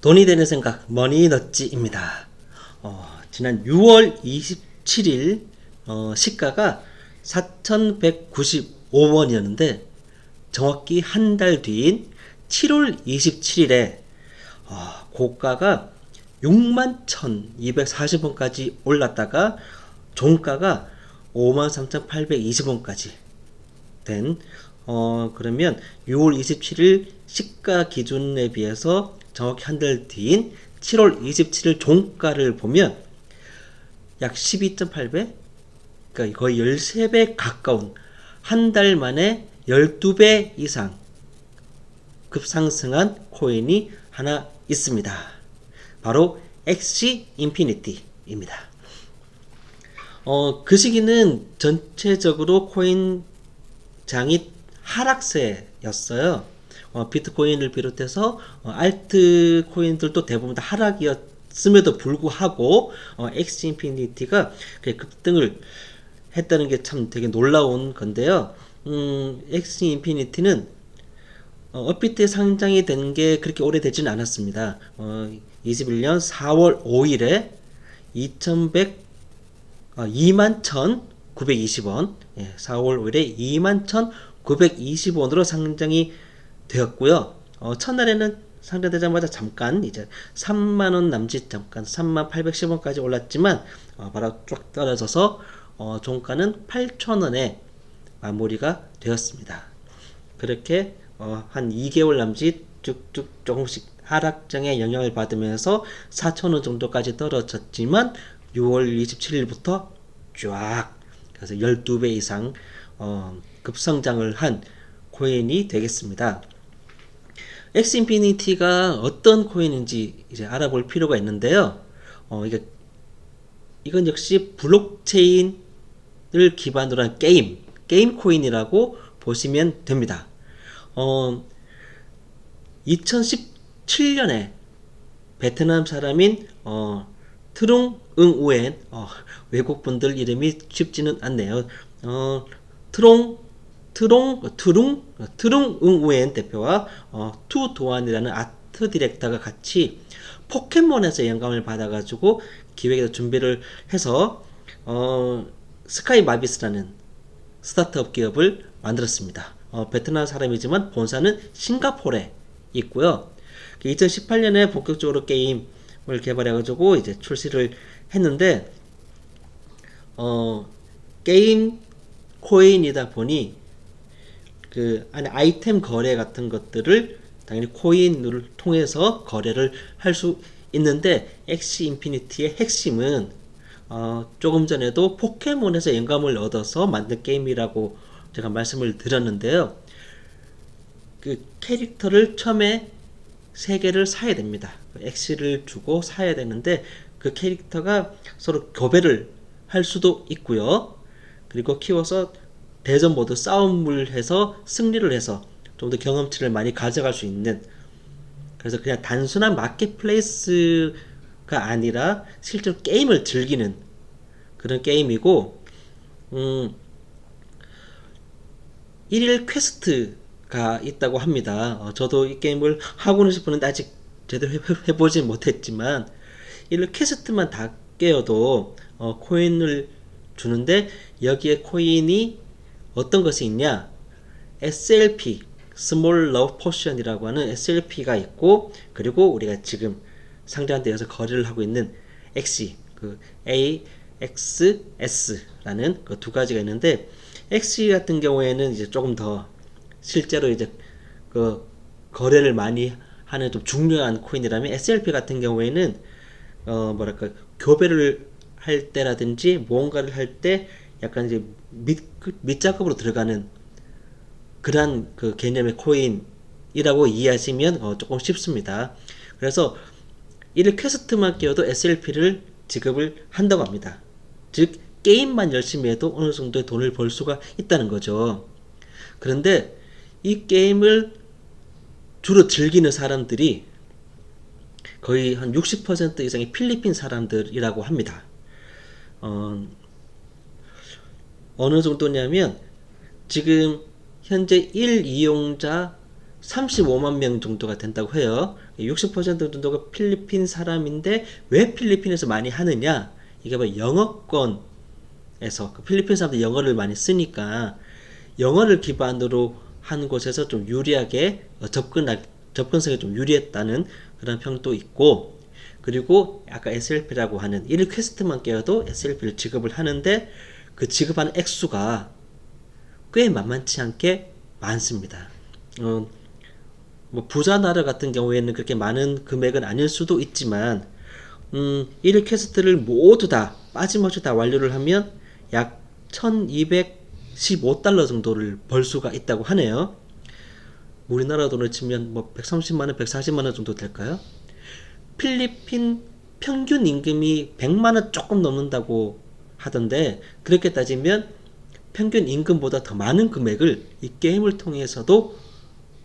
돈이 되는 생각 머니너지입니다. 어, 지난 6월 27일 어, 시가가 4,195원이었는데 정확히 한 달 뒤인 7월 27일에 어, 고가가 61,240원까지 올랐다가 종가가 53,820원까지 된 어, 그러면 6월 27일 시가 기준에 비해서 정확히 한 달 뒤인 7월 27일 종가를 보면 약 12.8배? 그러니까 거의 13배 가까운 한 달 만에 12배 이상 급상승한 코인이 하나 있습니다. 바로 엑시 인피니티입니다. 어, 그 시기는 전체적으로 코인 장이 하락세였어요. 어, 비트코인을 비롯해서 어, 알트 코인들도 대부분 다 하락이었음에도 불구하고 어, 엑스 인피니티가 급등을 했다는 게 참 되게 놀라운 건데요. 음, 엑스 인피니티는 어, 업비트에 상장이 된 게 그렇게 오래되지는 않았습니다. 어, 21년 4월 5일에 2100 어, 21,920원, 예, 4월 5일에 21,920원으로 상장이 되었고요. 어, 첫날에는 상장되자마자 잠깐 이제 3만원 남짓 잠깐 3만 810원까지 올랐지만 어, 바로 쫙 떨어져서 어, 종가는 8,000원에 마무리가 되었습니다. 그렇게 어, 한 2개월 남짓 쭉쭉 조금씩 하락장의 영향을 받으면서 4,000원 정도까지 떨어졌지만 6월 27일부터 쫙 그래서 12배 이상 어, 급성장을 한 코인이 되겠습니다. 엑스인피니티가 어떤 코인인지 이제 알아볼 필요가 있는데요. 어, 이게 이건 역시 블록체인을 기반으로 한 게임, 게임 코인이라고 보시면 됩니다. 어, 2017년에 베트남 사람인 어, 트룽 응우엔 어, 외국 분들 이름이 쉽지는 않네요. 어, 트롱 트롱 트룽 트룽 응우엔 대표와 어, 투 도안이라는 아트 디렉터가 같이 포켓몬에서 영감을 받아가지고 기획에서 준비를 해서 어, 스카이 마비스라는 스타트업 기업을 만들었습니다. 어, 베트남 사람이지만 본사는 싱가포르에 있고요. 2018년에 본격적으로 게임을 개발해가지고 이제 출시를 했는데 어, 게임 코인이다 보니 그 안에 아이템 거래 같은 것들을 당연히 코인을 통해서 거래를 할 수 있는데 엑시 인피니티의 핵심은 어, 조금 전에도 포켓몬에서 영감을 얻어서 만든 게임이라고 제가 말씀을 드렸는데요. 그 캐릭터를 처음에 세 개를 사야 됩니다. 엑시를 주고 사야 되는데 그 캐릭터가 서로 교배를 할 수도 있고요. 그리고 키워서 대전 모드 싸움을 해서 승리를 해서 좀 더 경험치를 많이 가져갈 수 있는 그래서 그냥 단순한 마켓플레이스가 아니라 실제로 게임을 즐기는 그런 게임이고 음, 1일 퀘스트가 있다고 합니다. 어, 저도 이 게임을 하고는 싶었는데 아직 제대로 해보지 못했지만 1일 퀘스트만 다 깨어도 어, 코인을 주는데 여기에 코인이 어떤 것이 있냐? SLP Small Love Potion이라고 하는 SLP가 있고 그리고 우리가 지금 상대한 데에서 거래를 하고 있는 XC 그 AXS라는 그 두 가지가 있는데 XC 같은 경우에는 이제 조금 더 실제로 이제 그 거래를 많이 하는 좀 중요한 코인이라면 SLP 같은 경우에는 어 뭐랄까 교배를 할 때라든지 무언가를 할 때 약간 이제 밑, 그 밑작업으로 들어가는 그러한 그 개념의 코인이라고 이해하시면 어, 조금 쉽습니다. 그래서 이를 퀘스트만 끼워도 SLP를 지급을 한다고 합니다. 즉 게임만 열심히 해도 어느 정도의 돈을 벌 수가 있다는 거죠. 그런데 이 게임을 주로 즐기는 사람들이 거의 한 60% 이상이 필리핀 사람들이라고 합니다. 어, 어느 정도냐면 지금 현재 1 이용자 35만 명 정도가 된다고 해요. 60% 정도가 필리핀 사람인데 왜 필리핀에서 많이 하느냐? 이게 뭐 영어권에서 그 필리핀 사람들 영어를 많이 쓰니까 영어를 기반으로 하는 곳에서 좀 유리하게 어, 접근 접근성이 좀 유리했다는 그런 평도 있고 그리고 아까 SLP라고 하는 1 퀘스트만 깨어도 SLP를 지급을 하는데 그 지급하는 액수가 꽤 만만치 않게 많습니다. 어, 뭐 부자 나라 같은 경우에는 그렇게 많은 금액은 아닐 수도 있지만 음, 1 퀘스트를 모두 다 빠짐없이 다 완료를 하면 약 1215달러 정도를 벌 수가 있다고 하네요. 우리나라 돈을 치면 뭐 130만 원, 140만 원 정도 될까요? 필리핀 평균 임금이 100만 원 조금 넘는다고 하던데 그렇게 따지면 평균 임금보다 더 많은 금액을 이 게임을 통해서도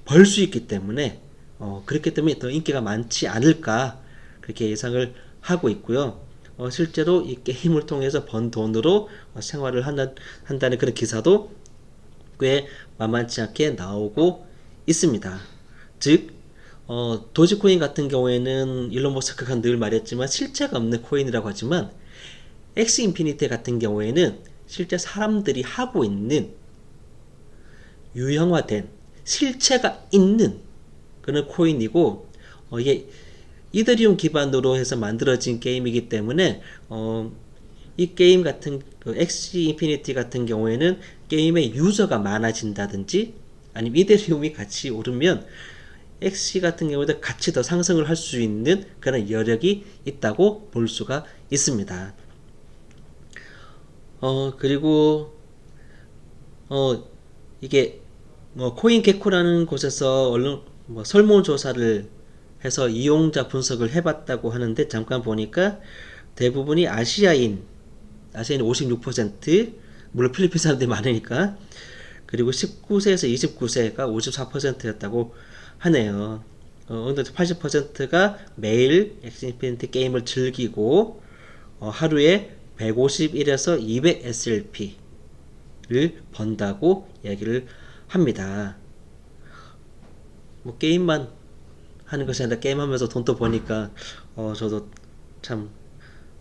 벌 수 있기 때문에 어, 그렇기 때문에 더 인기가 많지 않을까 그렇게 예상을 하고 있고요. 어, 실제로 이 게임을 통해서 번 돈으로 어, 생활을 한다, 한다는 그런 기사도 꽤 만만치 않게 나오고 있습니다. 즉, 어, 도지코인 같은 경우에는 일론 머스크가 늘 말했지만 실체가 없는 코인이라고 하지만 엑스 인피니티 같은 경우에는 실제 사람들이 하고 있는 유형화된 실체가 있는 그런 코인이고 어, 이게 이더리움 기반으로 해서 만들어진 게임이기 때문에 어, 이 게임 같은 그 엑스 인피니티 같은 경우에는 게임의 유저가 많아진다든지 아니면 이더리움이 같이 오르면 엑시 같은 경우도 같이 더 상승을 할 수 있는 그런 여력이 있다고 볼 수가 있습니다. 어 그리고 어 이게 뭐 코인 개코라는 곳에서 얼른 뭐 설문조사를 해서 이용자 분석을 해봤다고 하는데 잠깐 보니까 대부분이 아시아인 아시아인 56% 물론 필리핀 사람들이 많으니까 그리고 19세에서 29세가 54%였다고 하네요. 어, 근데 80%가 매일 엑스인피니티 게임을 즐기고 어, 하루에 151에서 200 SLP를 번다고 얘기를 합니다. 뭐 게임만 하는 것이 아니라 게임하면서 돈도 버니까 어, 저도 참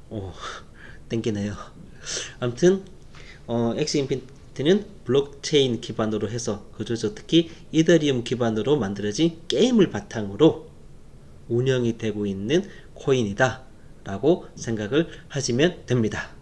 어, 땡기네요. 아무튼 어, 엑스 인피니티는 블록체인 기반으로 해서 그중에서 특히 이더리움 기반으로 만들어진 게임을 바탕으로 운영이 되고 있는 코인이다 라고 생각을 하시면 됩니다.